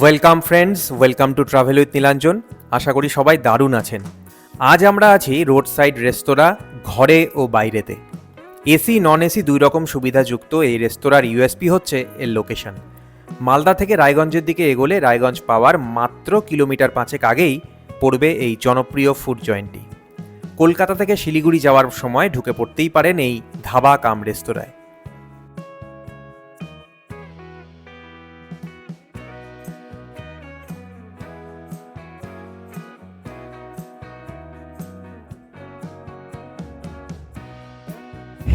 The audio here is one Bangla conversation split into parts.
Welcome friends welcome to travel with Nilanjan আশা করি সবাই দারুণ আছেন। আজ আমরা আছি রোড সাইড রেস্তোরাঁ ঘরে ও বাইরেতে। এসি নন এসি দুই রকম সুবিধাযুক্ত এই রেস্তোরাঁর ইউএসপি হচ্ছে এর লোকেশন মালদা থেকে রায়গঞ্জের দিকে এগোলে রায়গঞ্জ পাওয়ার মাত্র কিলোমিটার পাঁচেক আগেই পড়বে এই জনপ্রিয় ফুড জয়েন্টটি কলকাতা থেকে শিলিগুড়ি যাওয়ার সময় ঢুকে পড়তেই পারেন এই ধাবা কাম রেস্তোরাঁয়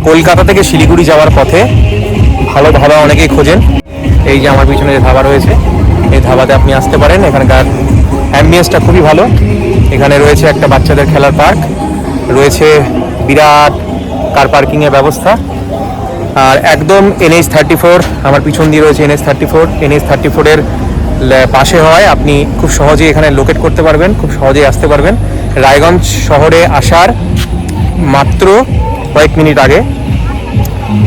কলকাতা থেকে শিলিগুড়ি যাওয়ার পথে ভালো ধাবা অনেকেই খোঁজেন। এই যে আমার পিছনে যে ধাবা রয়েছে, এই ধাবাতে আপনি আসতে পারেন। এখানকার অ্যাম্বিয়েন্সটা খুবই ভালো। এখানে রয়েছে একটা বাচ্চাদের খেলার পার্ক, রয়েছে বিরাট কার পার্কিংয়ের ব্যবস্থা। আর একদম এনএইচ থার্টি ফোর আমার পিছন দিয়ে রয়েছে NH thirty four NH thirty ফোরের পাশে হয় আপনি খুব সহজেই এখানে লোকেট করতে পারবেন, খুব সহজেই আসতে পারবেন। রায়গঞ্জ শহরে আসার মাত্র কয়েক মিনিট আগে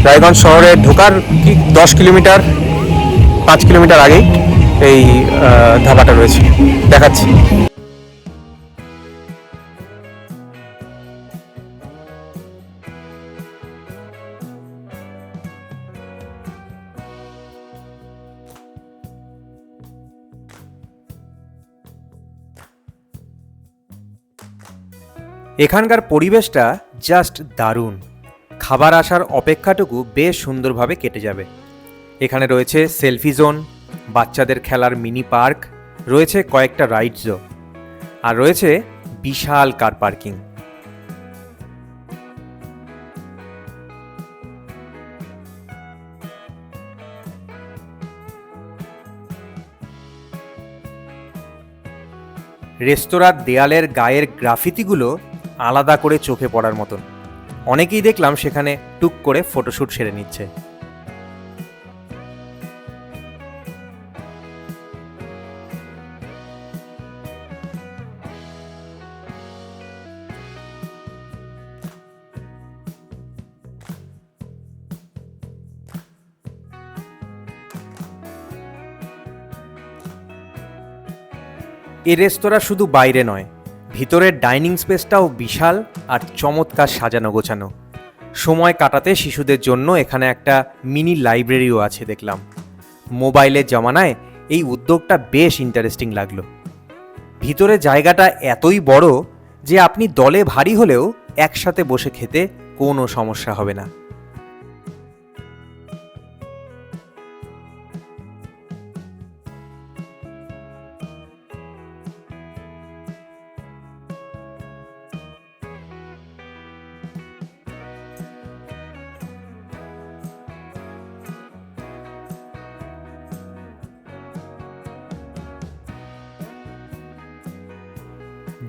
রায়গঞ্জ শহরে ঢোকার কি দশ কিলোমিটার, পাঁচ কিলোমিটার আগেই এই ধাবাটা রয়েছে। দেখাচ্ছি। এখানকার পরিবেশটা জাস্ট দারুণ। খাবার আসার অপেক্ষাটুকু বেশ সুন্দরভাবে কেটে যাবে। এখানে রয়েছে সেলফি জোন, বাচ্চাদের খেলার মিনি পার্ক, রয়েছে কয়েকটা রাইডসও আর রয়েছে বিশাল কার পার্কিং। রেস্তোরাঁর দেয়ালের গায়ের গ্রাফিতিগুলো আলাদা করে চোখে পড়ার মতন। অনেকেই দেখলাম সেখানে টুক করে ফটোশ্যুট সেরে নিচ্ছে। এ রেস্তোরাঁ শুধু বাইরে নয় ভিতরের ডাইনিং স্পেসটাও বিশাল আর চমৎকার সাজানো গোছানো। সময় কাটাতে শিশুদের জন্য এখানে একটা মিনি লাইব্রেরিও আছে দেখলাম। মোবাইলের জমানায় এই উদ্যোগটা বেশ ইন্টারেস্টিং লাগল। ভিতরে জায়গাটা এতই বড় যে আপনি দলে ভারী হলেও একসাথে বসে খেতে কোনো সমস্যা হবে না।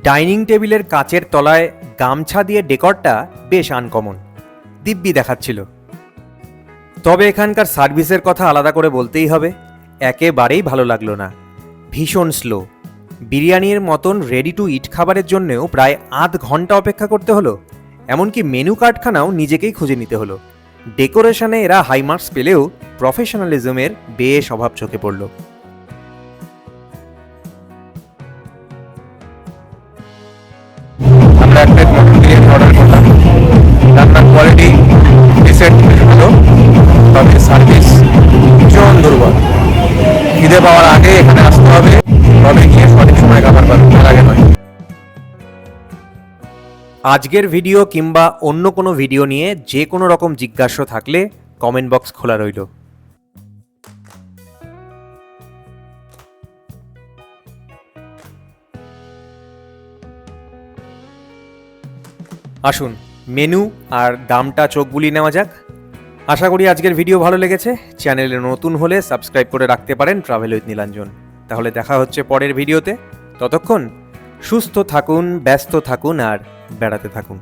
ডাইনিং টেবিলের কাচের তলায় গামছা দিয়ে ডেকরটা বেশ আনকমন। দিব্যি দেখাচ্ছিল। তবে এখানকার সার্ভিসের কথা আলাদা করে বলতেই হবে, একেবারেই ভালো লাগল না। ভীষণ স্লো। বিরিয়ানির মতন রেডি টু ইট খাবারের জন্যেও প্রায় আধ ঘণ্টা অপেক্ষা করতে হলো, এমনকি মেনু কার্ডখানাও নিজেকেই খুঁজে নিতে হলো। ডেকোরেশনে এরা হাই মার্কস পেলেও প্রফেশনালিজমের বেশ অভাব চোখে পড়ল। মটন বিরিয়ানি অর্ডার করলাম। রান্নার কোয়ালিটি ডিসেন্ট তবে সার্ভিস ভীষণ দুর্বল। খিদে পাওয়ার আগে এখানে আসতে হবে। তবে গিয়ে সঠিক সময় খাবার আগে নয়। আজকের ভিডিও কিংবা অন্য কোনো ভিডিও নিয়ে যে কোনো রকম জিজ্ঞাসা থাকলে কমেন্ট বক্স খোলা রইল। আসুন মেনু আর দামটা চোখ বুলিয়ে নেওয়া যাক। আশা করি আজকের ভিডিও ভালো লেগেছে। চ্যানেলে নতুন হলে সাবস্ক্রাইব করে রাখতে পারেন ট্রাভেল উইথ নীলাঞ্জন তাহলে দেখা হচ্ছে পরের ভিডিওতে ততক্ষণ সুস্থ থাকুন, ব্যস্ত থাকুন আর বেড়াতে থাকুন।